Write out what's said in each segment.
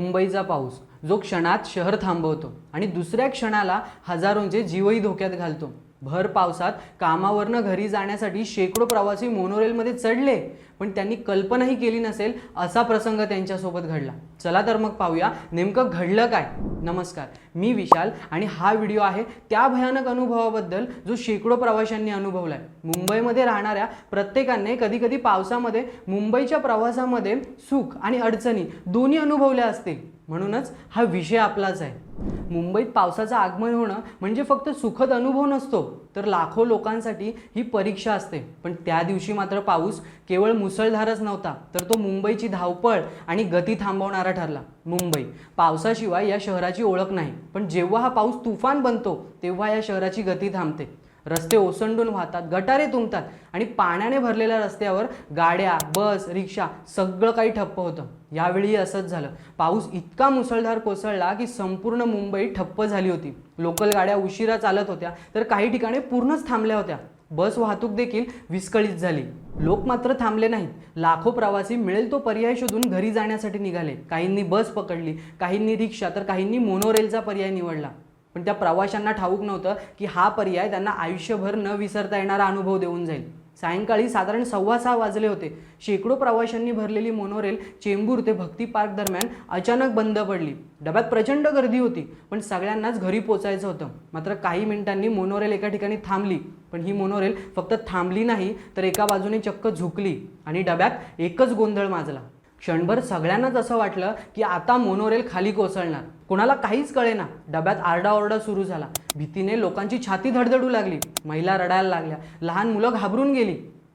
मुंबईचा पाऊस. जो क्षणात शहर थांबवतो आणि दुसऱ्या क्षणाला हजारोंचे जीवही धोक्यात घालतो. भर पावसात कामावरनं घरी जाण्यासाठी शेकडो प्रवासी मोनोरेलमध्ये चढले पण त्यांनी कल्पनाही केली नसेल असा प्रसंग त्यांच्यासोबत घडला. चला तर मग पाहूया नेमकं घडलं काय. नमस्कार मी विशाल आणि हा व्हिडिओ आहे त्या भयानक अनुभवाबद्दल जो शेकडो प्रवाशांनी अनुभवलाय. मुंबईमध्ये राहणाऱ्या प्रत्येकाने कधी कधी पावसामध्ये मुंबईच्या प्रवासामध्ये सुख आणि अडचणी दोन्ही अनुभवल्या असतील. म्हणूनच हा विषय आपलाच आहे. मुंबईत पावसाचं आगमन होणं म्हणजे फक्त सुखद अनुभव नसतो तर लाखो लोकांसाठी ही परीक्षा असते. पण त्या दिवशी मात्र पाऊस केवळ मुसळधारच नव्हता तर तो मुंबईची धावपळ आणि गती थांबवणारा ठरला. मुंबई पावसाशिवाय या शहराची ओळख नाही पण जेव्हा हा पाऊस तुफान बनतो तेव्हा या शहराची गती थांबते. रस्ते ओसंडून वाहतात गटारे तुंबतात आणि पाण्याने भरलेल्या रस्त्यावर गाड्या बस रिक्षा सगळं काही ठप्प होतं. यावेळी असंच झालं. पाऊस इतका मुसळधार कोसळला की संपूर्ण मुंबई ठप्प झाली होती. लोकल गाड्या उशिरा चालत होत्या तर काही ठिकाणी पूर्णच थांबल्या होत्या. बस वाहतूक देखील विस्कळीत झाली. लोक मात्र थांबले नाहीत. लाखो प्रवासी मिळेल तो पर्याय शोधून घरी जाण्यासाठी निघाले. काहींनी बस पकडली काहींनी रिक्षा तर काहींनी मोनोरेलचा पर्याय निवडला. पण त्या प्रवाशांना ठाऊक नव्हतं की हा पर्याय त्यांना आयुष्यभर न विसरता येणारा अनुभव देऊन जाईल. सायंकाळी साधारण सव्वा सहा वाजले होते. शेकडो प्रवाशांनी भरलेली मोनोरेल चेंबूर ते भक्ती पार्क दरम्यान अचानक बंद पडली. डब्यात प्रचंड गर्दी होती पण सगळ्यांनाच घरी पोचायचं होतं. मात्र काही मिनिटांनी मोनोरेल एका ठिकाणी थांबली पण ही मोनोरेल फक्त थांबली नाही तर एका बाजूने चक्क झुकली आणि डब्यात एकच गोंधळ माजला. क्षणभर सगळ्यांनाच असं वाटलं की आता मोनोरेल खाली कोसळणार. कोणाला काहीच कळेना. डब्यात आरडाओरडा सुरू झाला. भीतीने लोकांची छाती धडधडू लागली. महिला रडायला लागल्या. लहान मुलं घाबरून गेली.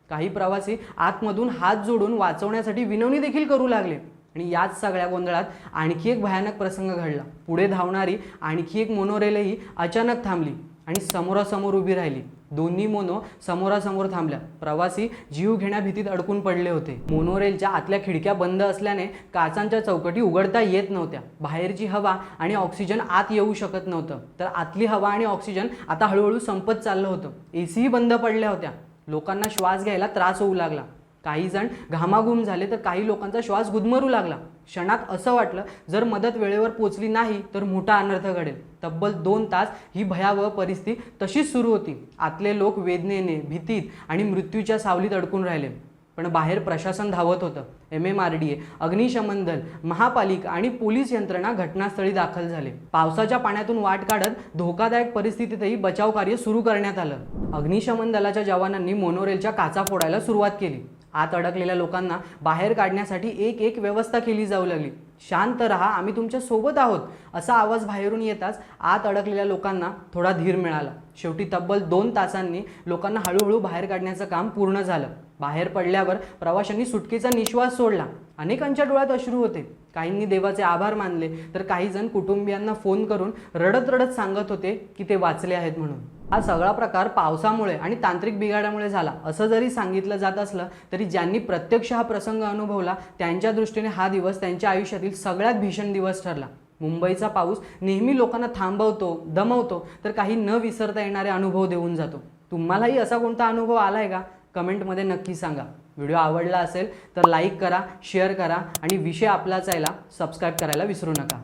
काही प्रवासी आतमधून हात जोडून वाचवण्यासाठी विनवणी देखील करू लागले. आणि याच सगळ्या गोंधळात आणखी एक भयानक प्रसंग घडला. पुढे धावणारी आणखी एक मोनोरेलही अचानक थांबली. आणि समोरासमोर उभी राहिली. दोन्ही मोनो समोरासमोर थांबल्या. प्रवासी जीव घेण्या भीतीत अडकून पडले होते. मोनोरेलच्या आतल्या खिडक्या बंद असल्याने काचांच्या चौकटी उघडता येत नव्हत्या. बाहेरची हवा आणि ऑक्सिजन आत येऊ शकत नव्हतं. तर आतली हवा आणि ऑक्सिजन आता हळूहळू संपत चाललं होतं. एसीही बंद पडल्या होत्या. लोकांना श्वास घ्यायला त्रास होऊ लागला. काही जण घामाघूम झाले तर काही लोकांचा श्वास गुदमरू लागला. क्षणात असं वाटलं जर मदत वेळेवर पोचली नाही तर मोठा अनर्थ घडेल. तब्बल दोन तास ही भयावह परिस्थिती तशीच सुरू होती. आतले लोक वेदनेने भीतीत आणि मृत्यूच्या सावलीत अडकून राहिले. पण बाहेर प्रशासन धावत होतं. M M R D A अग्निशमन दल महापालिका आणि पोलीस यंत्रणा घटनास्थळी दाखल झाले. पावसाच्या पाण्यातून वाट काढत धोकादायक परिस्थितीतही बचाव कार्य सुरू करण्यात आलं. अग्निशमन दलाच्या जवानांनी मोनोरेलच्या काचा फोडायला सुरुवात केली. आत अडकलेल्या लोकांना बाहेर काढण्यासाठी एक एक व्यवस्था केली जाऊ लागली. शांत रहा आम्ही तुमच्यासोबत आहोत असा आवाज बाहेरून येताच आत अडकलेल्या लोकांना थोडा धीर मिळाला. शेवटी तब्बल दोन तासांनी लोकांना हळूहळू बाहेर काढण्याचं काम पूर्ण झालं. बाहेर पडल्यावर प्रवाशांनी सुटकेचा निश्वास सोडला. अनेकांच्या डोळ्यात अश्रू होते. काहींनी देवाचे आभार मानले तर काही जण कुटुंबियांना फोन करून रडत रडत सांगत होते की ते वाचले आहेत म्हणून. हा सगळा प्रकार पावसामुळे आणि तांत्रिक बिघाडामुळे झाला. असं जरी सांगितलं जात असलं तरी ज्यांनी प्रत्यक्ष हा प्रसंग अनुभवला त्यांच्या दृष्टीने हा दिवस त्यांच्या आयुष्यातील सगळ्यात भीषण दिवस ठरला. मुंबईचा पाऊस नेहमी लोकांना थांबवतो दमवतो तर काही न विसरता येणारे अनुभव देऊन जातो. तुम्हालाही असा कोणता अनुभव आलाय का? कमेंटमध्ये नक्की सांगा. व्हिडिओ आवडला असेल तर लाईक करा शेअर करा आणि विषय आपलाच यायला सबस्क्राईब करायला विसरू नका.